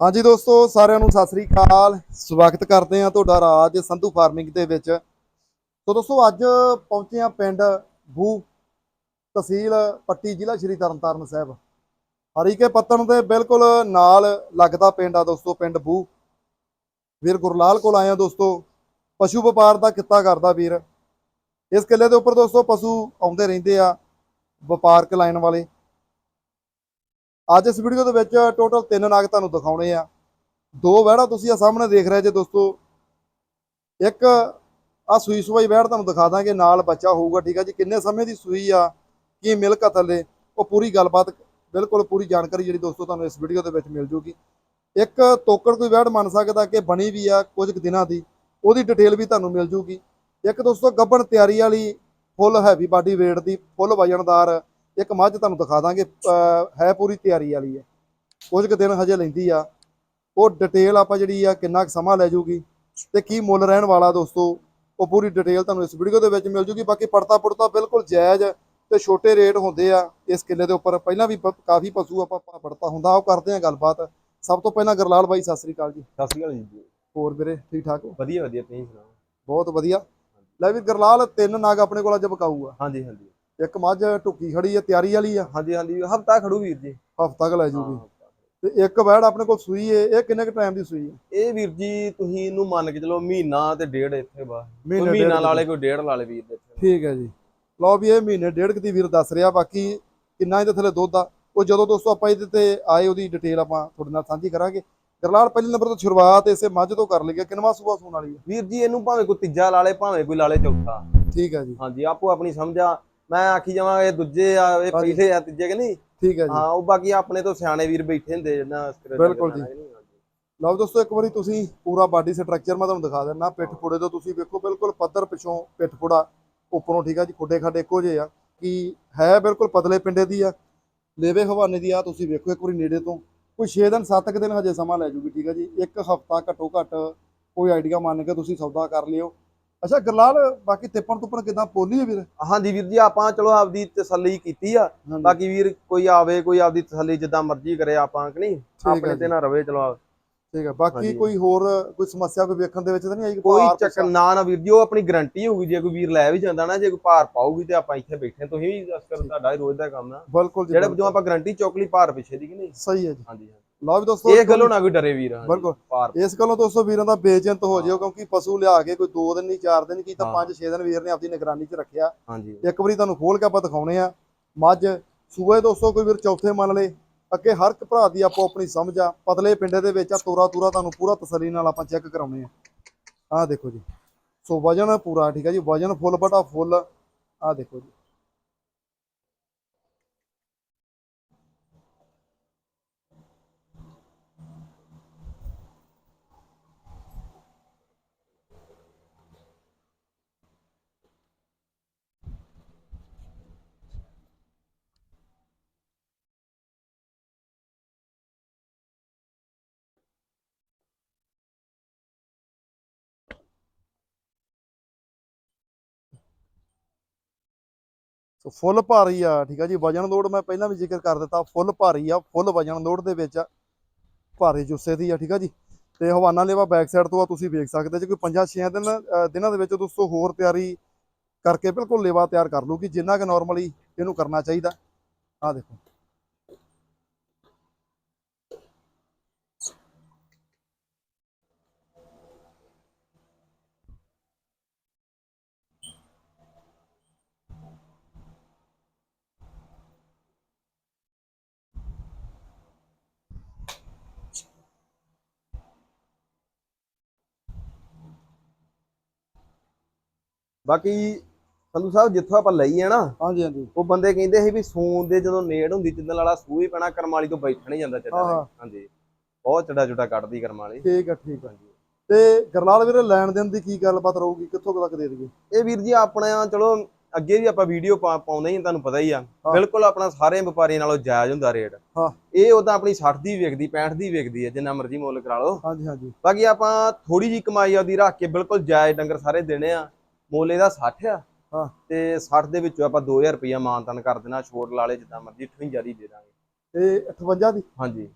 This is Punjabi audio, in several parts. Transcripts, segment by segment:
ਹਾਂਜੀ ਦੋਸਤੋ, ਸਾਰਿਆਂ ਨੂੰ ਸਤਿ ਸ੍ਰੀ ਅਕਾਲ। ਸਵਾਗਤ ਕਰਦੇ ਹਾਂ ਤੁਹਾਡਾ ਰਾਜ ਸੰਧੂ ਫਾਰਮਿੰਗ ਦੇ ਵਿੱਚ। ਸੋ ਦੋਸਤੋ, ਅੱਜ ਪਹੁੰਚੇ ਹਾਂ ਪਿੰਡ ਬੂ ਤਹਿਸੀਲ ਪੱਟੀ ਜ਼ਿਲ੍ਹਾ ਸ਼੍ਰੀ ਤਰਨਤਾਰਨ ਸਾਹਿਬ। ਹਰੀਕੇ ਪੱਤਣ ਦੇ ਬਿਲਕੁਲ ਨਾਲ ਲੱਗਦਾ ਪਿੰਡ ਆ ਦੋਸਤੋ, ਪਿੰਡ ਬੂ ਵੀਰ ਗੁਰਲਾਲ ਕੋਲ ਆਏ ਆ ਦੋਸਤੋ। ਪਸ਼ੂ ਵਪਾਰ ਦਾ ਕਿੱਤਾ ਕਰਦਾ ਵੀਰ। ਇਸ ਕਿੱਲੇ ਦੇ ਉੱਪਰ ਦੋਸਤੋ, ਪਸ਼ੂ ਆਉਂਦੇ ਰਹਿੰਦੇ ਆ ਵਪਾਰਕ ਲਾਈਨ ਵਾਲੇ। ਅੱਜ ਇਸ ਵੀਡੀਓ ਦੇ ਵਿੱਚ ਟੋਟਲ ਤਿੰਨ ਨਾਗ ਤੁਹਾਨੂੰ ਦਿਖਾਉਣੇ ਆ। ਦੋ ਵਹਿੜਾ ਤੁਸੀਂ ਆ ਸਾਹਮਣੇ ਦੇਖ ਰਹੇ ਜੇ ਦੋਸਤੋ। ਇੱਕ ਆ ਸੂਈ ਸੂਈ ਵਹਿੜ ਤੁਹਾਨੂੰ ਦਿਖਾ ਦਾਂਗੇ, ਨਾਲ ਬੱਚਾ ਹੋਊਗਾ, ਠੀਕ ਆ ਜੀ? ਕਿੰਨੇ ਸਮੇਂ ਦੀ ਸੂਈ ਆ, ਕੀ ਮਿਲਕ ਆ ਥੱਲੇ, ਉਹ ਪੂਰੀ ਗੱਲਬਾਤ, ਬਿਲਕੁਲ ਪੂਰੀ ਜਾਣਕਾਰੀ ਜਿਹੜੀ ਦੋਸਤੋ ਤੁਹਾਨੂੰ ਇਸ ਵੀਡੀਓ ਦੇ ਵਿੱਚ ਮਿਲ ਜੂਗੀ। ਇੱਕ ਤੋਕੜ ਕੋਈ ਵਹਿੜ ਮੰਨ ਸਕਦਾ ਕਿ ਬਣੀ ਵੀ ਆ ਕੁਝ ਕੁ ਦਿਨਾਂ ਦੀ, ਉਹਦੀ ਡਿਟੇਲ ਵੀ ਤੁਹਾਨੂੰ ਮਿਲ ਜੂਗੀ। ਇੱਕ ਦੋਸਤੋ ਗੱਬਣ ਤਿਆਰੀ ਵਾਲੀ ਫੁੱਲ ਹੈਵੀ ਬਾਡੀ weight ਦੀ, ਫੁੱਲ ਵਜਨਦਾਰ ਇੱਕ ਮੱਝ ਤੁਹਾਨੂੰ ਦਿਖਾ ਦਾਂਗੇ ਹੈ ਪੂਰੀ ਤਿਆਰੀ ਵਾਲੀ ਹੈ। ਕੁਝ ਕੁ ਦਿਨ ਹਜੇ ਲੈਂਦੀ ਆ। ਉਹ ਡਿਟੇਲ ਆਪਾਂ ਜਿਹੜੀ ਆ ਕਿੰਨਾ ਕੁ ਸਮਾਂ ਲੈ ਜੂਗੀ ਤੇ ਕੀ ਮੁੱਲ ਰਹਿਣ ਵਾਲਾ ਦੋਸਤੋ ਉਹ ਪੂਰੀ ਡਿਟੇਲ ਤੁਹਾਨੂੰ ਇਸ ਵੀਡੀਓ ਦੇ ਵਿੱਚ ਮਿਲ ਜੂਗੀ। ਬਾਕੀ ਪੜਤਾ ਪੁੜਤਾ ਬਿਲਕੁਲ ਜਾਇਜ਼ ਤੇ ਛੋਟੇ ਰੇਟ ਹੁੰਦੇ ਆ। ਇਸ ਕਿੱਲੇ ਦੇ ਉੱਪਰ ਪਹਿਲਾਂ ਵੀ ਕਾਫੀ ਪਸ਼ੂ ਆਪਾਂ ਪੜਤਾ ਹੁੰਦਾ ਉਹ ਕਰਦੇ ਆ ਗੱਲਬਾਤ। ਸਭ ਤੋਂ ਪਹਿਲਾਂ ਗਰਲਾਲ ਬਾਈ ਸਤਿ ਸ੍ਰੀ ਅਕਾਲ ਜੀ। ਸਤਿ ਸ਼੍ਰੀ ਅਕਾਲ ਜੀ। ਹੋਰ ਵੀਰੇ ਠੀਕ ਠਾਕ ਹੋ? ਵਧੀਆ ਵਧੀਆ ਤੁਸੀਂ ਸੁਣਾਓ? ਬਹੁਤ ਵਧੀਆ। ਲੈ ਵੀ ਗਰਲਾਲ ਤਿੰਨ ਨਗ ਆਪਣੇ ਕੋਲ ਅੱਜ ਬਕਾਊ ਆ ਹਾਂਜੀ ਹਾਂਜੀ। ਇੱਕ ਮੱਝ ਢੁੱਕੀ ਖੜੀ ਆ ਤਿਆਰੀ ਵਾਲੀ ਆ। ਹਾਂਜੀ ਹਾਂਜੀ ਹਫਤਾ ਖੜੂ ਵੀਰ ਜੀ। ਹਫਤਾ ਕ ਲੈ ਜੂਗੀ ਹਾਂ। ਤੇ ਇੱਕ ਵੈੜ ਆਪਣੇ ਕੋਲ ਸੂਈ ਏ ਇਹ ਕਿੰਨੇ ਕ ਟਾਈਮ ਦੀ ਸੂਈ ਹੈ ਇਹ ਵੀਰ ਜੀ ਤੁਸੀਂ ਇਹਨੂੰ ਮੰਨ ਕੇ ਚਲੋ ਮਹੀਨਾ ਤੇ ਡੇਢ ਇੱਥੇ ਬਾ ਮਹੀਨਾ। ਲਾ ਲੇ ਕੋਈ ਡੇਢ ਲਾ ਲੇ ਵੀਰ ਦੇ। ਠੀਕ ਹੈ ਜੀ। ਲਓ ਵੀ ਇਹ ਮਹੀਨੇ ਡੇਢ ਕੁ ਦੀ ਵੀਰ ਦੱਸ ਰਿਹਾ ਬਾਕੀ ਕਿੰਨਾ ਇਹਦੇ ਥੱਲੇ ਦੁੱਧ ਆ ਉਹ ਜਦੋਂ ਦੋਸਤੋ ਆਪਾਂ ਇਹਦੇ ਤੇ ਆਏ ਉਹਦੀ ਡਿਟੇਲ ਆਪਾਂ ਤੁਹਾਡੇ ਨਾਲ ਸਾਂਝੀ ਕਰਾਂਗੇ। ਗਰਲਾਲ ਪਹਿਲੇ ਨੰਬਰ ਤੋਂ ਸ਼ੁਰੂਆਤ ਇਸੇ ਮੱਝ ਤੋਂ ਕਰ ਲਈਏ ਕਿੰਨਵਾ ਸੂਆ ਸੂਣ ਵਾਲੀ ਹੈ ਵੀਰ ਜੀ ਇਹਨੂੰ ਭਾਵੇਂ ਕੋਈ ਤੀਜਾ ਲਾ ਲੇ ਭਾਵੇਂ ਕੋਈ ਲਾ ਲੇ ਚੌਥਾ। ਠੀਕ ਹੈ ਜੀ। ਹਾਂਜੀ ਆਪੋ ਆਪਣੀ ਸਮਝਾ ਮੈਂ ਆਖੀ ਜਾਵਾਂ ਇਹ ਦੂਜੇ ਆ ਇਹ। ਪਹਿਲੇ ਆ ਤੀਜੇ ਕਿ ਨਹੀਂ ਠੀਕ ਹੈ ਜੀ ਹਾਂ ਉਹ ਬਾਕੀ ਆਪਣੇ ਤੋਂ ਸਿਆਣੇ ਵੀਰ ਬੈਠੇ ਹੁੰਦੇ ਤਰ੍ਹਾਂ ਬਿਲਕੁਲ ਜੀ। ਲਓ ਦੋਸਤੋ ਇੱਕ ਵਾਰੀ ਤੁਸੀਂ ਪੂਰਾ ਬਾਡੀ ਸਟਰਕਚਰ ਮੈਂ ਤੁਹਾਨੂੰ ਦਿਖਾ ਦਿੰਦਾ ਪਿੱਠ ਪੁੜੇ ਤੋਂ ਤੁਸੀਂ ਵੇਖੋ ਬਿਲਕੁਲ ਪੱਧਰ ਪਿਛੋਂ ਪਿੱਠ ਪੁੜਾ ਉੱਪਰੋਂ ਠੀਕ ਆ ਜੀ ਖੁੱਡੇ ਖਾਡੇ ਇੱਕੋ ਜਿਹੇ ਆ ਕਿ ਹੈ ਬਿਲਕੁਲ ਪਤਲੇ ਪਿੰਡੇ ਦੀ ਆ ਲੇਵੇ ਹਵਾਨੇ ਦੀ ਆ ਤੁਸੀਂ ਵੇਖੋ ਇੱਕ ਵਾਰੀ ਨੇੜੇ ਤੋਂ ਕੋਈ 6 ਦਿਨ 7 ਦਿਨ ਹਜੇ ਸਮਾਂ ਲੈ ਜੂਗੀ ਠੀਕ ਆ ਜੀ ਇੱਕ ਹਫਤਾ ਘੱਟੋ ਘੱਟ ਕੋਈ ਆਈਡੀਆ ਮੰਨ ਕੇ ਤੁਸੀਂ ਸੌਦਾ ਕਰ ਲਿਓ ਅੱਛਾ ਗਰਲਾਲ ਬਾਕੀ ਤਿੱਪਣ ਤੁੱਪਣ ਕਿਦਾਂ? ਪੋਲੀ ਹੈ ਵੀਰ? ਹਾਂਜੀ ਵੀਰ ਜੀ ਆਪਾਂ ਚਲੋ ਆਪਦੀ ਤਸੱਲੀ ਕੀਤੀ ਆ। ਬਾਕੀ ਵੀਰ ਕੋਈ ਆਵੇ ਕੋਈ ਆਪਦੀ ਤਸੱਲੀ ਜਿੱਦਾਂ ਮਰਜ਼ੀ ਕਰੇ ਆਪਾਂ ਕਿ ਨਹੀਂ? ਆਪਣੇ। ਤੇ ਨਾ ਰਵੇ ਚਲੋ ਠੀਕ ਆ। ਬਾਕੀ। ਕੋਈ ਹੋਰ ਕੋਈ ਸਮੱਸਿਆ ਕੋਈ ਵੇਖਣ ਦੇ ਵਿੱਚ ਤਾਂ ਨਹੀਂ ਆਈ ਕੋਈ ਚੱਕਰ ਨਾ ਨਾ ਵੀਰ ਜੀ ਉਹ ਆਪਣੀ ਗਰੰਟੀ ਹੋਊਗੀ ਜੇ ਕੋਈ ਵੀਰ ਲੈ ਵੀ ਜਾਂਦਾ ਨਾ ਜੇ ਕੋਈ ਭਾਰ ਪਾਊਗੀ ਤੇ ਆਪਾਂ ਇੱਥੇ ਬੈਠੇ ਹਾਂ। ਤੁਸੀਂ ਵੀ ਅਸਕਰ ਤੁਹਾਡਾ ਹੀ ਰੋਜ਼ ਦਾ ਕੰਮ ਆ। ਬਿਲਕੁਲ ਜਿਹੜੇ ਬਿਲਕੁਲ। ਜੋ ਆਪਾਂ ਗਰੰਟੀ ਚੁੱਕ ਲਈ ਭਾਰ ਪਿੱਛੇ ਦੀ ਕਿ ਨਹੀਂ? ਸਹੀ ਹੈ ਜੀ। ਹਾਂਜੀ। ਲਓ ਵੀ ਦੋਸਤੋ ਇਹ ਗੱਲੋਂ ਨਾ ਕੋਈ ਡਰੇ ਵੀਰ ਬਿਲਕੁਲ। ਇਸ ਗੱਲੋਂ ਦੋਸਤੋ ਵੀਰਾਂ ਦਾ ਬੇਚਿੰਤ ਹੋ ਜਿਓ ਕਿਉਂਕਿ ਪਸ਼ੂ ਲਿਆ ਕੇ ਕੋਈ 2 ਦਿਨ ਨਹੀਂ 4 ਦਿਨ ਕੀ ਤਾਂ ਹਾਂ। 5-6 ਦਿਨ ਵੀਰ ਨੇ ਆਪਣੀ ਨਿਗਰਾਨੀ 'ਚ ਰੱਖਿਆ। ਇੱਕ ਵਾਰੀ ਤੁਹਾਨੂੰ ਖੋਲ ਕੇ ਆਪਾਂ ਦਿਖਾਉਣੇ ਆ। ਮੱਝ ਸੂਏ ਦੋਸਤੋ ਕੋਈ ਵੀਰ ਚੌਥੇ ਮੰਨ ਲਏ। ਅੱਗੇ ਹਰ ਇੱਕ ਭਰਾ ਦੀ ਆਪੋ ਆਪਣੀ ਸਮਝ ਆ। ਪਤਲੇ ਪਿੰਡੇ ਦੇ ਵਿੱਚ ਆ ਤੋਰਾ ਤੂਰਾ ਤੁਹਾਨੂੰ ਪੂਰਾ ਤਸੱਲੀ ਨਾਲ ਆਪਾਂ ਚੈੱਕ ਕਰਾਉਣੇ ਆ। ਆਹ ਦੇਖੋ ਜੀ। ਸੋ ਵਜਨ ਪੂਰਾ ਠੀਕ ਹੈ ਜੀ। ਵਜਨ ਫੁੱਲ ਬਟਾ ਫੁੱਲ। ਆਹ ਦੇਖੋ ਜੀ। ਸੋ ਫੁੱਲ ਭਾਰੀ ਆ, ਠੀਕ ਆ ਜੀ? ਵਜਨ ਲੋਡ ਮੈਂ ਪਹਿਲਾਂ ਵੀ ਜ਼ਿਕਰ ਕਰ ਦਿੱਤਾ, ਫੁੱਲ ਭਾਰੀ ਆ, ਫੁੱਲ ਵਜਨ ਲੋਡ ਦੇ ਵਿੱਚ ਆ। ਭਾਰੀ ਜੁੱਸੇ ਦੀ ਆ, ਠੀਕ ਆ ਜੀ? ਤੇ ਹਵਾਨਾ ਲੇਵਾ ਬੈਕ ਸਾਈਡ ਤੋਂ ਆ ਤੁਸੀਂ ਵੇਖ ਸਕਦੇ ਜੇ ਕੋਈ 5-6 ਦਿਨ ਦਿਨਾਂ ਦੇ ਵਿੱਚ ਦੋਸਤੋ ਹੋਰ ਤਿਆਰੀ ਕਰਕੇ ਬਿਲਕੁਲ ਲੇਵਾ ਤਿਆਰ ਕਰ ਲੂਗੀ ਜਿੰਨਾ ਕਿ ਨਾਰਮਲੀ ਇਹਨੂੰ ਕਰਨਾ ਚਾਹੀਦਾ। ਆ ਦੇਖੋ। ਬਾਕੀ ਸੰਧੂ ਸਾਹਿਬ ਜਿੱਥੋਂ ਆਪਾਂ ਲਈ ਆ ਨਾ ਹਾਂਜੀ ਹਾਂਜੀ। ਉਹ ਬੰਦੇ ਕਹਿੰਦੇ ਸੀ ਵੀ ਸੂਨ ਦੇ ਜਦੋਂ ਨੇੜ ਹੁੰਦੀ ਜਿੱਦਣ ਵਾਲਾ ਸੂਹ ਹੀ ਪੈਣਾ ਕਰਮ ਵਾਲੀ ਤੋਂ ਬੈਠ ਨਹੀਂ ਜਾਂਦਾ ਹਾਂ, ਹਾਂ। ਹਾਂਜੀ। ਬਹੁਤ ਚੜਾ ਚੁੜਾ ਕੱਢਦੀ ਕਰਮ ਵਾਲੀ। ਠੀਕ ਆ ਠੀਕ ਆ। ਤੇ ਗਰਲਾਲ ਵੀਰੇ ਲੈਣ ਦੇਣ ਦੀ ਕੀ ਗੱਲਬਾਤ ਰਹੂਗੀ? ਕਿੱਥੋਂ ਤੱਕ ਦੇ ਦੇਈਏ? ਇਹ ਵੀਰ ਜੀ ਆਪਣਾ ਚਲੋ ਅੱਗੇ ਵੀ ਆਪਾਂ ਵੀਡੀਓ ਪਾਉਂਦੇ ਹੀ ਤੁਹਾਨੂੰ ਪਤਾ ਹੀ ਆ। ਹਾਂ। ਬਿਲਕੁਲ ਆਪਣਾ ਸਾਰੇ ਵਪਾਰੀਆਂ ਨਾਲੋਂ ਜਾਇਜ਼ ਹੁੰਦਾ ਰੇਟ। ਹਾਂ। ਇਹ ਉਹਦਾ ਆਪਣੀ 60 ਦੀ ਵਿਕਦੀ 65 ਦੀ ਵਿਕਦੀ ਹੈ ਜਿੰਨਾ ਮਰਜ਼ੀ ਮੁੱਲ ਕਰਾ ਲਓ। ਹਾਂਜੀ ਹਾਂਜੀ। ਬਾਕੀ ਆਪਾਂ ਥੋੜੀ ਜੀ ਕਮਾਈ ਆਪਦੀ ਰੱਖ ਕੇ ਬਿਲਕੁਲ ਜਾਇਜ਼ ਡੰਗਰ ਸਾਰੇ ਦੇਣੇ ਆ। ਮੁੱਲ ਇਹਦਾ 60 ਆ। ਹਾਂ। ਤੇ 60 ਦੇ ਵਿੱਚੋਂ ਆਪਾਂ 2000 ਰੁਪਇਆ ਮਾਨਤਨ ਕਰ ਦੇਣਾ ਛੋਟ ਲਾ ਲੇ ਜਿੱਦਾਂ ਮਰਜ਼ੀ 58 ਦੀ ਦੇ ਦਾਂਗੇ। ਤੇ 58 ਦੀ? ਹਾਂਜੀ।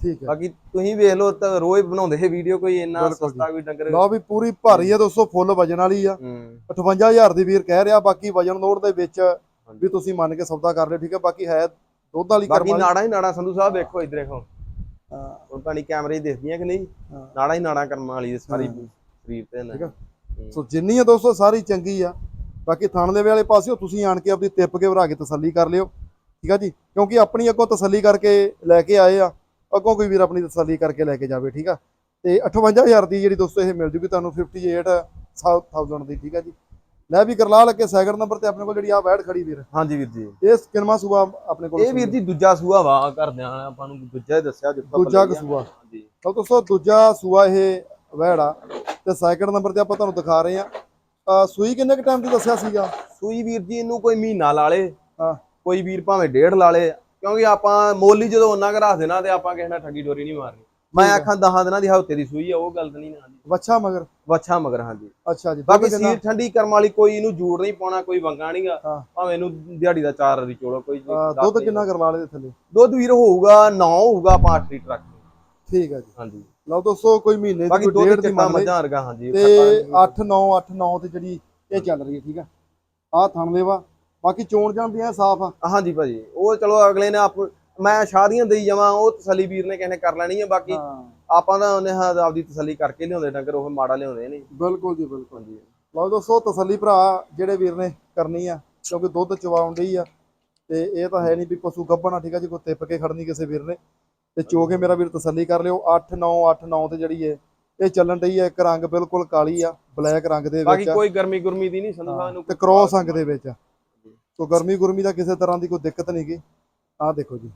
ਠੀਕ ਹੈ। ਬਾਕੀ ਤੁਸੀਂ ਵੇਖ ਲਓ ਤਾਂ ਰੋਜ਼ ਬਣਾਉਂਦੇ ਇਹ ਵੀਡੀਓ ਕੋਈ ਇੰਨਾ ਸਸਤਾ ਕੋਈ ਡੰਗਰ ਲਓ ਵੀ ਪੂਰੀ ਭਾਰੀ ਆ ਦੋਸਤੋ ਫੁੱਲ ਵਜਨ ਵਾਲੀ ਆ। ਹੂੰ। 58000 ਦੀ ਵੀਰ ਕਹਿ ਰਿਹਾ ਬਾਕੀ ਵਜਨ ਲੋਡ ਦੇ ਵਿੱਚ ਵੀ ਤੁਸੀਂ ਮੰਨ ਕੇ ਸੌਦਾ ਕਰ ਲਿਓ ਠੀਕ ਹੈ। ਬਾਕੀ ਹੈ ਦੁੱਧ ਵਾਲੀ ਬਾਕੀ ਕਰਮ ਨਾੜਾ ਹੀ ਨਾੜਾ ਸੰਧੂ ਸਾਹਿਬ ਵੇਖੋ ਇੱਧਰ ਦੇਖੋ ਹਾਂ, ਹੁਣ ਪਾਣੀ ਕੈਮਰੇ 'ਚ ਦਿਖਦੀਆਂ ਕਿ ਨਹੀਂ? ਹਾਂ। ਨਾੜਾ ਹੀ ਨਾੜਾ ਕਰਮਾਂ ਵਾਲੀ ਹੈ ਸਾਰੀ ਹਾਂ। ਸਰੀਰ ਤੇ ਨਾ। ਸੋ ਜਿੰਨੀ ਆ ਦੋਸਤੋ ਸਾਰੀ ਚੰਗੀ ਆ ਬਾਕੀ ਥਣ ਦੇ ਵਾਲੇ ਪਾਸਿਓ ਤੁਸੀਂ ਆਣ ਕੇ ਆਪਣੀ ਤਿੱਪ ਕੇ ਭਰਾ ਕੇ ਤਸੱਲੀ ਕਰ ਲਿਓ। ਠੀਕ ਆ ਜੀ? ਕਿਉਂਕਿ ਆਪਣੀ ਅੱਗੋਂ ਤਸੱਲੀ ਕਰਕੇ ਲੈ ਕੇ ਆਏ ਆ ਅੱਗੋਂ ਕੋਈ ਵੀਰ ਆਪਣੀ ਤਸੱਲੀ ਕਰਕੇ ਲੈ ਕੇ ਜਾਵੇ ਠੀਕ ਆ? ਤੇ 58000 ਦੀ ਜਿਹੜੀ ਦੋਸਤੋ ਇਹ ਮਿਲ ਜੂਗੀ ਤੁਹਾਨੂੰ 58000 ਦੀ ਠੀਕ ਆ ਜੀ? ਲੈ ਵੀ ਕਰਲਾ ਲੱਗੇ ਸੈਕਿੰਡ ਨੰਬਰ ਤੇ ਆਪਣੇ ਕੋਲ ਜਿਹੜੀ ਆ ਵੈੜ ਖੜੀ ਵੀਰ। ਹਾਂਜੀ ਵੀਰ ਜੀ। ਇਹ ਕਿਨਮਾ ਸੂਆ ਆਪਣੇ ਕੋਲ ਇਹ ਵੀਰ ਜੀ ਦੂਜਾ ਸੂਆ ਵਾ ਕਰਦਿਆਂ ਆਪਾਂ ਨੂੰ ਦੂਜਾ ਹੀ ਦੱਸਿਆ ਜਿੱਥੋਂ ਦੂਜਾ ਸੂਆ। ਹਾਂਜੀ। ਤਾਂ ਦੋਸਤੋ ਦੂਜਾ ਸੂਆ ਇਹ ਵੈੜ ਆ। ਤੇ ਸੈਕਿੰਡ ਨੰਬਰ ਤੇ ਆਪਾਂ ਤੁਹਾਨੂੰ ਦਿਖਾ ਰਹੇ ਆ ਸੂਈ ਕਿੰਨੇ ਕੁ ਟਾਈਮ ਦੀ ਦੱਸਿਆ ਸੀਗਾ? ਸੂਈ ਵੀਰ ਜੀ ਇਹਨੂੰ ਕੋਈ ਮਹੀਨਾ ਲਾ ਲੇ। ਹਾਂ। ਕੋਈ ਵੀਰ ਭਾਵੇਂ ਡੇਢ ਲਾ ਲੇ। ਕਿਉਂਕਿ ਆਪਾਂ ਮੋਲੀ ਜਦੋਂ ਉਹਨਾਂ ਘਰ ਰੱਖ ਦੇਣਾ ਤੇ ਆਪਾਂ ਕਿਸੇ ਨਾਲ ਠੱਗੀ ਡੋਰੀ ਨਹੀਂ ਮਾਰਨੀ। ਮੈਂ ਆਖਾਂ ਦਹਾਂ ਦਿਨਾਂ ਦੀ ਹਫ਼ਤੇ ਦੀ ਸੂਈ ਆ ਉਹ ਗੱਲ ਨਹੀਂ ਨਾ ਵੱਛਾ ਮਗਰ? ਵੱਛਾ ਮਗਰ ਹਾਂਜੀ। ਅੱਛਾ ਜੀ ਬਾਕੀ? ਸੀਰ ਠੰਡੀ ਕਰਮ ਵਾਲੀ ਕੋਈ ਇਹਨੂੰ ਜੂੜ ਨਹੀਂ ਪਾਉਣਾ ਕੋਈ ਵੰਗਾ ਨਹੀਂਗਾ। ਭਾਵੇਂ ਇਹਨੂੰ ਦਿਹਾੜੀ ਦਾ ਚਾਰ ਵਾਰੀ ਚੋਲੋ ਕੋਈ ਦੁੱਧ। ਕਿੰਨਾ ਕਰਵਾ ਲਏ ਥੱਲੇ? ਦੁੱਧ ਵੀਰ ਹੋਊਗਾ 9 ਹੋਊਗਾ 5 ਲੀਟਰ ਰੱਖ ਠੀਕ ਹੈ ਜੀ। ਹਾਂਜੀ। ਲਓ ਦੋਸਤੋ ਕੋਈ ਮਹੀਨੇ ਦੀ ਬਾਕੀ ਕੋਈ ਡੇਢ ਦੀ ਮੰਨ ਮੱਝਾਂ ਵਰਗਾ ਹਾਂਜੀ ਤੇ ਖੱਟਾ 8 9 8 9 ਤੇ ਜਿਹੜੀ ਇਹ ਚੱਲ ਰਹੀ ਹੈ ਠੀਕ ਆ? ਆਹ ਥਣ ਦੇਵਾ ਬਾਕੀ ਚੋਣ ਜਾਂਦੀਆਂ ਸਾਫ਼ ਆ। ਹਾਂਜੀ ਭਾਜੀ ਉਹ ਚਲੋ ਅਗਲੇ ਨੇ ਆਪ ਮੈਂ ਸ਼ਾਦੀਆਂ ਦੇਈ ਜਾਵਾਂ ਉਹ ਤਸੱਲੀ ਵੀਰ ਨੇ ਨੇ ਕਰ ਲੈਣੀ ਹੈ ਬਾਕੀ ਆਪਾਂ ਤਾਂ ਉਹਨੇ ਆਪਦੀ ਤਸੱਲੀ ਕਰਕੇ ਲਿਆਉਂਦੇ ਡੰਗਰ ਉਹ ਮਾੜਾ ਲਿਆਉਂਦੇ ਨਹੀਂ। ਬਿਲਕੁਲ ਜੀ ਬਿਲਕੁਲ ਹਾਂਜੀ ਲਓ ਦੋਸਤੋ ਤਸੱਲੀ ਭਰਾ ਜਿਹੜੇ ਵੀਰ ਨੇ ਕਰਨੀ ਆ ਕਿਉਂਕਿ ਦੁੱਧ ਚਵਾਉਣ ਡਈ ਆ ਤੇ ਇਹ ਤਾਂ ਹੈ ਨਹੀਂ ਵੀ ਪਸ਼ੂ ਗੱਭਣਾ ਠੀਕ ਆ ਜੀ ਕੋਈ ਤਿੱਪ ਕੇ ਖੜਨੀ ਕਿਸੇ ਵੀਰ ਨੇ। ਤੇ ਚੋ ਕੇ ਮੇਰਾ ਵੀਰ ਤਸੱਲੀ ਕਰ ਲਿਓ। 8 9 8 9 ਤੇ ਜਿਹੜੀ ਹੈ ਇਹ ਚੱਲਣ ਡਈ ਹੈ ਇੱਕ ਰੰਗ ਬਿਲਕੁਲ ਕਾਲੀ ਆ ਬਲੈਕ ਰੰਗ ਦੇ ਬਾਕੀ ਵਿੱਚ ਆ। ਕੋਈ ਗਰਮੀ ਗੁਰਮੀ ਦੀ ਨਹੀਂ ਸੰਧੂ ਨੂੰ ਤੇ ਕ੍ਰੋਸ ਅੰਗ ਦੇ ਵਿੱਚ। ਸੋ ਗਰਮੀ ਗੁਰਮੀ ਦਾ ਕਿਸੇ ਤਰ੍ਹਾਂ ਦੀ ਕੋਈ ਦਿੱਕਤ ਨਹੀਂ ਗੀ। ਆਹ ਦੇਖੋ ਜੀ।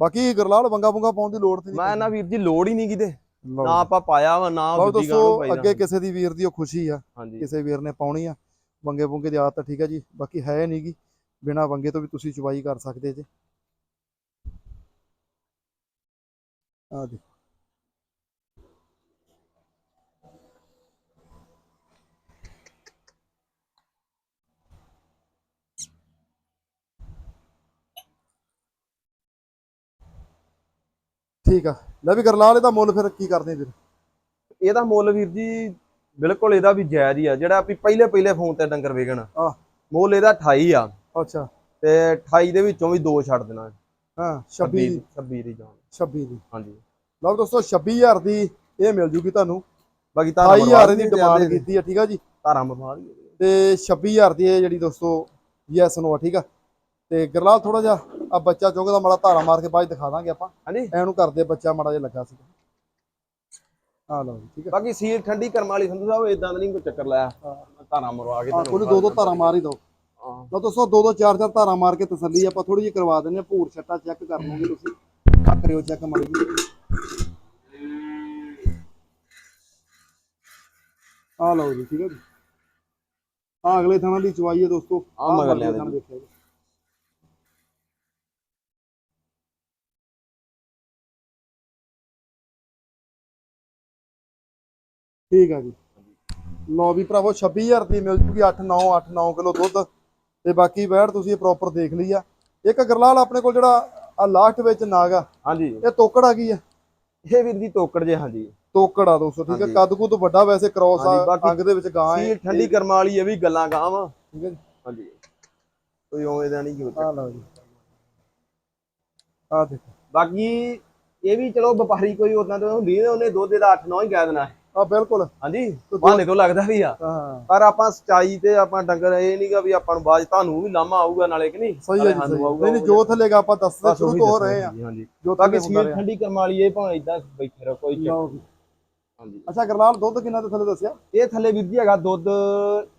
ਬਾਕੀ ਗਰਲਾਲ ਵੰਗਾ ਵੰਗਾ ਪਾਉਣ ਦੀ ਲੋੜ ਤੇ ਨਹੀਂ ਮੈਂ ਨਾ ਵੀਰ ਜੀ ਲੋੜ ਹੀ ਨਹੀਂ ਕਿਤੇ ਨਾ ਆਪਾਂ ਪਾਇਆ ਵਾ ਨਾ ਲਓ ਦੂਜੀ ਗਾਂ ਨੂੰ ਦੋਸਤੋ ਪਾਈ ਅੱਗੇ ਕਿਸੇ ਦੀ ਵੀਰ ਦੀ ਉਹ ਖੁਸ਼ੀ ਆ ਹਾਂਜੀ। ਕਿਸੇ ਵੀਰ ਨੇ ਪਾਉਣੀ ਆ ਵੰਗੇ ਵੰਗੇ ਦੀ ਆਦਤ ਠੀਕ ਆ ਜੀ ਬਾਕੀ ਹੈ ਨਹੀਂ ਗੀ ਬਿਨਾ ਵੰਗੇ ਤੋਂ ਵੀ ਤੁਸੀਂ ਚੁਬਾਈ ਕਰ ਸਕਦੇ ਜੇ। ਆ ਦੇ ਠੀਕ ਆ। ਲੈ ਵੀ ਗਰਲਾਲ ਇਹਦਾ ਮੁੱਲ ਫਿਰ ਕੀ ਕਰਦੇ ਵੀਰ ਇਹਦਾ ਮੁੱਲ ਵੀਰ ਜੀ ਬਿਲਕੁਲ ਇਹਦਾ ਵੀ ਜਾਇਜ਼ ਹੀ ਆ। ਜਿਹੜਾ ਵੀ ਪਹਿਲੇ ਪਹਿਲੇ ਫੋਨ ਤੇ ਡੰਗਰ ਵੇਚਣ ਆਹ। ਮੁੱਲ ਇਹਦਾ 28 ਆ। ਅੱਛਾ। ਤੇ 28 ਦੇ ਵਿੱਚੋਂ ਵੀ ਦੋ ਛੱਡ ਦੇਣਾ। ਹਾਂ 26 ਦੀ। 26 ਦੀ ਜਾਨ 26 ਦੀ। ਹਾਂਜੀ। ਲਓ ਦੋਸਤੋ 26000 ਦੀ ਇਹ ਮਿਲ ਜੂਗੀ ਤੁਹਾਨੂੰ। ਬਾਕੀ ਧਾਰਾ 28000 ਦੀ ਡਿਮਾਂਡ ਕੀਤੀ ਆ ਠੀਕ ਆ ਜੀ? ਧਾਰਾ ਮਰਵਾ ਦੀ ਤੇ 26000 ਦੀ ਇਹ ਜਿਹੜੀ ਦੋਸਤੋ ਯੈਸ ਨੋ ਆ ਠੀਕ ਆ? ਤੇ ਗਰਲਾਲ ਥੋੜਾ ਜਿਹਾ ਆ ਬੱਚਾ ਚੁੰਗਦਾ ਮਾੜਾ ਧਾਰਾ ਮਾਰ ਕੇ ਬਾਅਦ ਦਿਖਾ ਦਾਂਗੇ ਆਪਾਂ। ਹਾਂਜੀ। ਐਨੂੰ ਕਰਦੇ ਬੱਚਾ ਮਾੜਾ ਜਿਹਾ ਲੱਗਾ ਸੀ ਆ ਲਓ ਠੀਕ ਆ। ਬਾਕੀ ਸੀਲ ਠੰਡੀ ਕਰਮ ਵਾਲੀ ਸੰਧੂ ਸਾਹਿਬ ਇਦਾਂ ਦਾ ਨਹੀਂ ਕੋਈ ਚੱਕਰ ਲਾਇਆ। ਧਾਰਾ ਮਰਵਾ ਕੇ ਆ ਕੋਈ ਦੋ ਦੋ ਧਾਰਾ ਮਾਰ ਹੀ ਦੋ। ਹਾਂ। ਲਓ ਦੋਸਤੋ ਦੋ ਦੋ ਚਾਰ ਚਾਰ ਧਾਰਾ ਮਾਰ ਕੇ ਤਸੱਲੀ ਆਪਾਂ ਥੋੜੀ ਜਿਹੀ ਕਰਵਾ ਦਿੰਦੇ ਆ ਭੂਰ ਛੱਟਾ ਚੈੱਕ ਕਰ ਲਓਗੇ ਤੁਸੀਂ। ਆ ਕਰਿਓ ਚੈੱਕ ਮਾੜੀ ਜੀ ਆ ਲਓ ਜੀ ਠੀਕ ਹੈ ਜੀ। ਆ ਅਗਲੇ ਥਾਣਾ ਦੀ ਚਵਾਈ ਹੈ ਦੋਸਤੋ। ਆਹ ਮਗਰ ਲਿਆ ਦੇਖਿਆ ਜੀ। ਠੀਕ ਆ ਜੀ। ਲਓ ਵੀ ਭਰਾਵੋ 26000 ਦੀ ਮਿਲ ਜੂਗੀ 8 9 8 9 ਕਿਲੋ ਦੁੱਧ। ਤੇ ਬਾਕੀ ਵੈੜ ਤੁਸੀਂ ਪ੍ਰੋਪਰ ਦੇਖ ਲਈ ਆ। ਇੱਕ ਗਰਲਾਲ ਆਪਣੇ ਕੋਲ ਜਿਹੜਾ ਆ ਲਾਸਟ ਵਿੱਚ ਨਾਗ ਆ ਹਾਂਜੀ। ਇਹ ਤੋਕੜ ਆ ਗਈ ਆ? ਇਹ ਵੀਰ ਜੀ ਤੋਕੜ ਜੇ ਹਾਂਜੀ। ਤੋਕੜ ਆ ਦੋਸਤੋ ਠੀਕ ਹੈ ਹਾਂਜੀ। ਕੱਦ ਕੁੱਦ ਵੱਡਾ ਵੈਸੇ ਕ੍ਰੋਸ ਆ ਬਾਕੀ ਅੰਗ ਦੇ ਵਿੱਚ ਗਾਂ ਹੈ ਸੀਲ ਠੰਡੀ ਕਰਮ ਵਾਲੀ ਇਹ ਵੀ ਗੱਲਾਂ ਗਾਂ ਵਾ। ਠੀਕ ਹੈ ਜੀ। ਹਾਂਜੀ। ਕੋਈ ਉਵੇਂ ਦਾ ਨਹੀਂ ਕਿ ਆ ਲਓ ਜੀ। ਆ ਦੇਖੋ। ਬਾਕੀ ਇਹ ਵੀ ਚਲੋ ਵਪਾਰੀ ਕੋਈ ਉਦਾਂ ਤਾਂ ਹੁੰਦੀ ਉਹਨੇ ਦੁੱਧ ਦਾ 8 9 ਹੀ ਕਹਿ ਦੇਣਾ। ਆ ਬਿਲਕੁਲ। ਹਾਂਜੀ ਬਹਾਨੇ ਤੋਂ ਲੱਗਦਾ ਵੀ ਆ। ਹਾਂ। ਪਰ ਆਪਾਂ ਸਚਾਈ ਤੇ ਆਪਾਂ ਡੰਗਰ ਇਹ ਨਹੀਂਗਾ ਵੀ ਆਪਾਂ ਨੂੰ 'ਚ ਤੁਹਾਨੂੰ ਵੀ ਲਾਮਾ ਆਊਗਾ ਨਾਲੇ ਕਿ ਨਹੀਂ? ਸਹੀ ਹੈ ਜੀ ਹੈ। ਨਹੀਂ ਨਹੀਂ ਜੋ ਥੱਲੇਗਾ ਆਪਾਂ ਦੱਸਦੇ ਸ਼ੁਰੂ ਤੋਂ ਹੋ ਰਹੇ ਆ। ਜੀ, ਸੀਲ ਰਿਹਾ ਠੰਡੀ ਕਰਮ ਵਾਲੀ ਇਹ ਭਾਵੇਂ ਇਦਾਂ ਬੈਠੇ ਰਹੋ ਕੋਈ ਚੱਕਰ। ਹਾਂਜੀ। ਅੱਛਾ ਗਰਲਾਲ ਦੁੱਧ ਕਿੰਨਾ ਤੇ ਥੱਲੇ ਦੱਸਿਆ? ਇਹ ਥੱਲੇ ਵੀਰ ਜੀ ਹੈਗਾ ਦੁੱਧ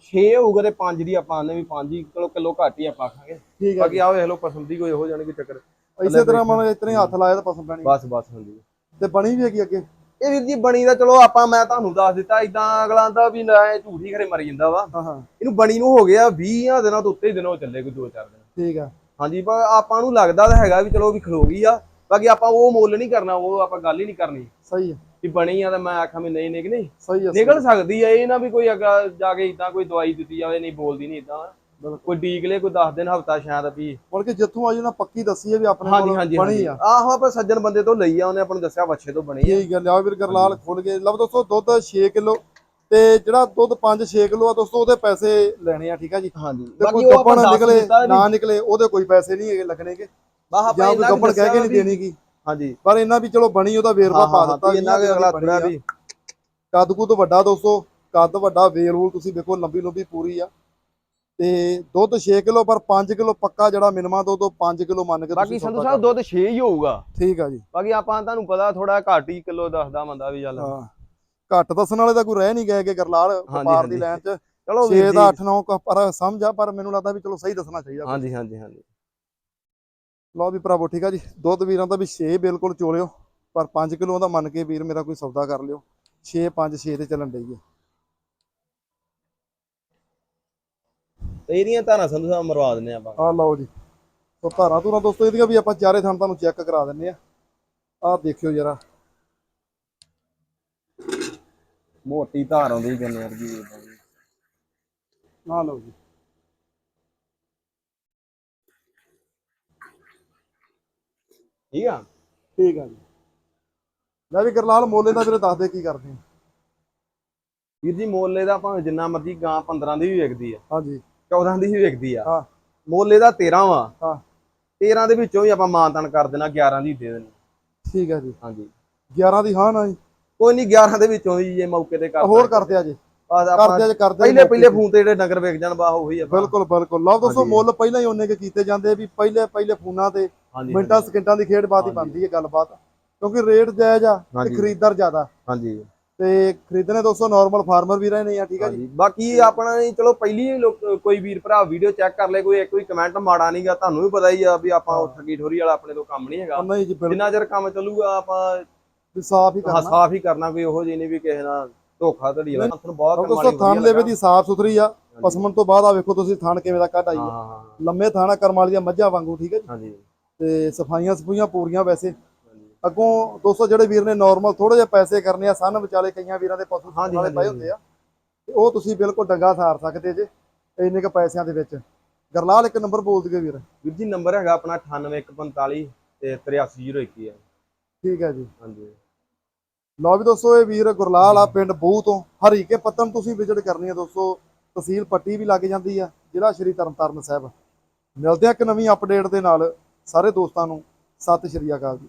6 ਹੋਊਗਾ ਤੇ 5 ਦੀ ਆਪਾਂ ਆਨੇ ਵੀ 5 ਕਿਲੋ ਕਿਲੋ ਘੱਟ ਹੀ ਆਪਾਂ ਆਖਾਂਗੇ ਠੀਕ ਹੈ ਬਾਕੀ ਆਹ ਵੇਖ ਲਓ ਪਸੰਦ ਦੀ ਕੋਈ ਹੋ ਜਾਣਗੇ ਚੱਕਰ। ਇਸੇ ਤਰ੍ਹਾਂ ਮਨ ਇਤਨੇ ਹੱਥ ਲਾਇਆ ਤਾਂ ਪਸੰਦ ਪੈਣੀ। ਬਸ ਬਸ ਹਾਂਜੀ। ਤੇ ਬਣੀ ਵੀ ਹੈਗੀ ਅੱਗੇ? ਇਹ ਵੀਰ ਜੀ ਬਣੀ ਦਾ ਚਲੋ ਆਪਾਂ ਮੈਂ ਤੁਹਾਨੂੰ ਦੱਸ ਦਿੱਤਾ ਇਦਾਂ ਅਗਲਾ ਦਾ ਵੀ ਨਾ ਝੂਠੀ ਖਰੇ ਮਰੀ ਜਾਂਦਾ ਵਾ। ਹਾਂ ਹਾਂ। ਇਹਨੂੰ ਬਣੀ ਨੂੰ ਹੋ ਗਿਆ 20 ਦਿਨਾਂ ਤੋਂ ਉੱਤੇ ਦਿਨ ਚੱਲੇ ਕੋਈ 2-4 ਦਿਨ। ਠੀਕ ਆ। ਹਾਂਜੀ ਪਰ ਆਪਾਂ ਨੂੰ ਲੱਗਦਾ ਤਾਂ ਹੈਗਾ ਵੀ ਚਲੋ ਵੀ ਖਲੋ ਗਈ ਆ। ਬਾਕੀ ਆਪਾਂ ਉਹ ਮੁੱਲ ਨਹੀਂ ਕਰਨਾ ਉਹ ਆਪਾਂ ਗੱਲ ਹੀ ਨਹੀਂ ਕਰਨੀ। ਸਹੀ ਹੈ ਵੀ ਬਣੀ ਆ ਤੇ ਮੈਂ ਆਖਾਂ ਵੀ ਨਹੀਂ ਨਿਕ ਨਹੀਂ। ਸਹੀ ਹੈ ਨਿਕਲ ਸਕਦੀ ਆ ਇਹ ਨਾ ਵੀ ਕੋਈ ਅੱਗਾ ਜਾ ਕੇ ਇਦਾਂ ਕੋਈ ਦਵਾਈ ਦਿੱਤੀ ਜਾਵੇ ਨਹੀਂ ਬੋਲਦੀ ਨਹੀਂ ਇਦਾਂ ਕੋਈ ਡੀਕ ਲੈ ਕੋਈ 10 ਦਿਨ ਹਫਤਾ ਸ਼ਾਇਦ ਵੀ। ਮੁੜ ਕੇ ਜਿੱਥੋਂ ਆਈ ਨਾ ਪੱਕੀ ਦੱਸੀ ਹੈ ਵੀ ਆਪਣੇ ਕੋਲ ਬਣੀ ਆ। ਆਹੋ ਆਪਾਂ ਸੱਜਣ ਬੰਦੇ ਤੋਂ ਲਈ ਆ ਉਹਨੇ ਆਪਾਂ ਨੂੰ ਦੱਸਿਆ ਬੱਚੇ ਤੋਂ ਬਣੀ ਆ। ਇਹ ਗੱਲ ਆ ਵੀਰ ਗਰਲਾਲ ਖੁੱਲ ਗਏ ਲਓ ਦੋਸਤੋ ਦੁੱਧ 6 ਕਿਲੋ ਤੇ ਜਿਹੜਾ ਦੁੱਧ 5-6 ਕਿਲੋ ਆ ਦੋਸਤੋ ਉਹਦੇ ਪੈਸੇ ਲੈਣੇ ਆ ਠੀਕ ਆ ਜੀ। ਹਾਂਜੀ। ਤੇ ਕੋਈ ਗੱਪਣ ਨਿਕਲੇ ਨਾ ਨਿਕਲੇ ਉਹਦੇ ਕੋਈ ਪੈਸੇ ਨਹੀਂ ਹੈਗੇ ਲੱਗਣੇਗੇ ਬਾਹ ਆਪਾਂ ਕੁ ਗੱਪਣ ਕਹਿ ਕੇ ਨਹੀਂ ਵੀ- ਦੇਣੀਗੀ ਹਾਂਜੀ। ਪਰ ਇਹਨਾਂ ਵੀ ਚਲੋ ਬਣੀ ਉਹਦਾ ਵੇਰਵਾ ਪਾ ਦਿੱਤਾ ਇੰਨਾ ਕੁ ਅਗਲਾ ਥੋੜਾ ਵੀ। ਕੱਦ ਕੁੱਦ ਵੱਡਾ ਦੋਸਤੋ ਕੱਦ ਵੱਡਾ ਵੇਲ ਵੂਲ ਤੁਸੀਂ ਵੇਖੋ ਲੰਬੀ ਲੰਬੀ ਪੂਰੀ ਆ। ਤੇ ਦੁੱਧ 6 ਕਿਲੋ ਪਰ 5 ਕਿਲੋ ਪੱਕਾ ਜਿਹੜਾ ਮਿਨੀਮਮ ਦੁੱਧ ਉਹ 5 ਕਿਲੋ ਮੰਨ ਕੇ ਬਾਕੀ ਸੰਧੂ ਸਾਹਿਬ ਦੁੱਧ 6 ਹੀ ਹੋਊਗਾ। ਠੀਕ ਆ ਜੀ। ਬਾਕੀ ਆਪਾਂ ਤੁਹਾਨੂੰ ਪਤਾ ਥੋੜਾ ਘੱਟ ਹੀ ਕਿਲੋ ਦੱਸਦਾ ਬੰਦਾ ਵੀ ਚੱਲ। ਹਾਂ। ਘੱਟ ਦੱਸਣ ਵਾਲੇ ਤਾਂ ਕੋਈ ਰਹਿ ਨਹੀਂ ਗਏ ਕਿ ਗਰਲਾਲ ਵਪਾਰ ਦੀ। ਲਾਈਨ 'ਚ। ਚਲੋ 6 ਵੀਰ ਦਾ ਜੀ। 8 9 ਪਰ ਸਮਝ ਆ ਪਰ ਮੈਨੂੰ ਲੱਗਦਾ ਵੀ ਚਲੋ ਸਹੀ ਦੱਸਣਾ ਚਾਹੀਦਾ। ਹਾਂਜੀ ਹਾਂਜੀ ਹਾਂਜੀ। ਲਓ ਵੀ ਭਰਾਵੋ ਠੀਕ ਆ ਜੀ। ਦੁੱਧ ਵੀਰਾਂ ਦਾ ਵੀ 6 ਬਿਲਕੁਲ ਚੋਲਿਓ ਪਰ 5 ਕਿਲੋ ਦਾ ਮੰਨ ਕੇ ਵੀਰ ਮੇਰਾ ਕੋਈ ਸੌਦਾ ਕਰ ਲਿਓ। 6 5 6 ਤੇ ਚੱਲਣ ਡਈ ਹੈ ਤੇ ਇਹਦੀਆਂ ਧਾਰਾਂ ਸੰਧੂ ਸਾਹਿਬ ਮਰਵਾ ਦਿੰਨੇ ਆਪਾਂ। ਆ ਲਓ ਜੀ। ਸੋ ਧਾਰਾਂ ਧੂਰਾਂ ਦੋਸਤੋ ਇਹਦੀਆਂ ਵੀ ਆਪਾਂ ਚਾਰੇ ਥਾਂ ਤੁਹਾਨੂੰ ਚੈੱਕ ਕਰਾ ਦਿੰਨੇ ਆ। ਆਹ ਦੇਖਿਓ ਜਰਾ। ਮੋਟੀ ਧਾਰ ਆਉਂਦੀ ਕਿੰਨੇ ਵਰਗੀ ਨਾ ਲਓ ਜੀ। ਠੀਕ ਆ? ਠੀਕ ਆ ਜੀ। ਲੈ ਵੀ ਗਰਲਾਲ ਮੋਲੇ ਦਾ ਵੀਰੇ ਦੱਸ ਦੇ ਕੀ ਕਰਦੇ ਆ। ਵੀਰ ਜੀ ਮੋਲੇ ਦਾ ਭਾਵੇਂ ਜਿੰਨਾ ਮਰਜ਼ੀ ਗਾਂ 15 ਦੀ ਵੀ ਵਿਕਦੀ ਆ। ਹਾਂਜੀ। 14 ਦੀ ਵੀ ਵਿਕਦੀ ਆ। ਹਾਂ। ਮੋਲੇ ਦਾ 13 ਵਾ। ਹਾਂ। 13 ਦੇ ਵਿੱਚੋਂ ਵੀ ਆਪਾਂ ਮਾਨਤਨ ਕਰ ਦੇਣਾ 11 ਦੀ ਦੇ ਦੇਣੀ। ਠੀਕ ਆ ਜੀ। ਹਾਂਜੀ। 11 ਦੀ ਹਾਂ ਨਾ ਜੀ। ਕੋਈ ਨਹੀਂ 11 ਦੇ ਵਿੱਚੋਂ ਵੀ ਜੇ ਮੌਕੇ ਤੇ ਕਰ ਹੋਰ ਕਰਦੇ ਆ ਜੀ। ਕਰਦੇ ਆ ਜੀ ਕਰਦੇ ਪਹਿਲੇ ਪਹਿਲੇ। ਫੋਨ ਤੇ ਜਿਹੜੇ ਡੰਗਰ ਵਿਕ ਜਾਣ ਬਾ ਉਹੀ ਆ। ਬਿਲਕੁਲ ਬਿਲਕੁਲ। ਲਓ ਦੋਸਤੋ। ਮੁੱਲ ਪਹਿਲਾਂ ਹੀ ਉਹਨੇ ਕੇ ਕੀਤੇ ਜਾਂਦੇ ਵੀ ਪਹਿਲੇ ਪਹਿਲੇ ਫੋਨਾਂ ਤੇ ਮਿੰਟਾਂ ਸਕਿੰਟਾਂ ਦੀ ਖੇਡ ਬਾਤ ਹੀ। ਬਣਦੀ ਹੈ ਗੱਲਬਾਤ। ਕਿਉਂਕਿ ਰੇਟ ਜਾਇਜ਼ ਆ ਤੇ। ਖਰੀਦਦਾਰ ਜ਼ਿਆਦਾ। ਹਾਂਜੀ। ਤੇ ਖਰੀਦਣੇ ਦੋਸਤੋ ਨਾਰਮਲ ਫਾਰਮਰ ਵੀ ਰਹੇ ਨੇ ਆ ਠੀਕ ਆ ਜੀ? ਬਾਕੀ ਆਪਣਾ ਨਹੀਂ ਚਲੋ ਪਹਿਲੀ ਹੀ ਕੋਈ ਵੀਰ ਭਰਾ ਵੀਡੀਓ ਚੈੱਕ ਕਰ ਲੈ ਕੋਈ ਇੱਕ ਵੀ ਕਮੈਂਟ ਮਾੜਾ ਨਹੀਂਗਾ ਤੁਹਾਨੂੰ ਵੀ ਪਤਾ ਹੀ ਆ ਵੀ ਆਪਾਂ ਉਹ ਠੱਗੀ ਠੋਰੀ ਵਾਲਾ ਆਪਣੇ ਤੋਂ ਕੰਮ ਨਹੀਂ ਹੈਗਾ। ਨਹੀਂ ਜੀ ਜਿੰਨਾ ਚਿਰ ਕੰਮ ਚੱਲੂਗਾ ਆਪਾਂ ਸਾਫ਼ ਹੀ ਹਾਂ ਕਰਨਾ ਸਾਫ਼ ਹੀ ਕਰਨਾ ਕੋਈ ਉਹੋ ਜਿਹੀ ਨਹੀਂ ਵੀ ਕਿਸੇ ਨਾਲ ਧੋਖਾ ਧੜੀ ਵਾਲਾ। ਤੁਹਾਨੂੰ ਬਹੁਤ ਦੋਸਤੋ ਥਣ ਲੇਵੇ ਦੀ ਸਾਫ਼ ਸੁਥਰੀ ਆ। ਪਸਮਣ ਤੋਂ ਬਾਅਦ ਆ ਵੇਖੋ ਤੁਸੀਂ ਥਣ ਕਿਵੇਂ ਦਾ ਕੱਢ ਆਈ ਹਾਂ ਹੈ ਹਾਂ ਹਾਂ। ਲੰਮੇ ਥਾਣਾ ਕਰਮ ਵਾਲੀਆਂ ਮੱਝਾਂ ਵਾਂਗੂ ਠੀਕ ਹੈ ਜੀ। ਹਾਂਜੀ। ਤੇ ਸਫਾਈਆਂ ਸਫੂਈਆਂ ਪੂਰੀਆਂ ਵੈਸੇ। ਅੱਗੋਂ ਦੋਸਤੋ ਜਿਹੜੇ ਵੀਰ ਨੇ ਨਾਰਮਲ ਥੋੜੇ ਜਿਹੇ ਪੈਸੇ ਕਰਨੇ ਆ ਸਨ ਵਿਚਾਲੇ ਕਈਆਂ ਵੀਰਾਂ ਦੇ ਪਸ਼ੂ ਹਾਂਜੀ, ਵਾਲੇ ਪਏ ਹਾਂਜੀ, ਹੁੰਦੇ ਆ। ਤੇ ਉਹ ਤੁਸੀਂ ਬਿਲਕੁਲ ਡੰਗਾ ਸਾਰ ਸਕਦੇ ਜੇ ਇੰਨੇ ਕ ਪੈਸਿਆਂ ਦੇ ਵਿੱਚ। ਗਰਲਾਲ ਇੱਕ ਨੰਬਰ ਬੋਲ ਦਈਏ ਵੀਰ। ਵੀਰ ਜੀ ਨੰਬਰ ਹੈਗਾ ਆਪਣਾ 98145 ਤੇ 83021 ਹੈ ਠੀਕ ਹੈ ਜੀ। ਹਾਂਜੀ। ਲਓ ਵੀ ਦੋਸਤੋ ਇਹ ਵੀਰ ਗੁਰਲਾਲ ਆ ਪਿੰਡ ਬੂਹ ਤੋਂ। ਹਰੀਕੇ ਪੱਤਨ ਤੁਸੀਂ ਵਿਜ਼ਿਟ ਕਰਨੀ ਹੈ ਦੋਸਤੋ। ਤਹਿਸੀਲ ਪੱਟੀ ਵੀ ਲੱਗ ਜਾਂਦੀ ਆ ਜ਼ਿਲ੍ਹਾ ਸ਼੍ਰੀ ਤਰਨਤਾਰਨ ਸਾਹਿਬ। ਮਿਲਦੇ ਆ ਇੱਕ ਨਵੀਂ ਅਪਡੇਟ ਦੇ ਨਾਲ। ਸਾਰੇ ਦੋਸਤਾਂ ਨੂੰ ਸਤਿ ਸ਼੍ਰੀ ਅਕਾਲ ਜੀ।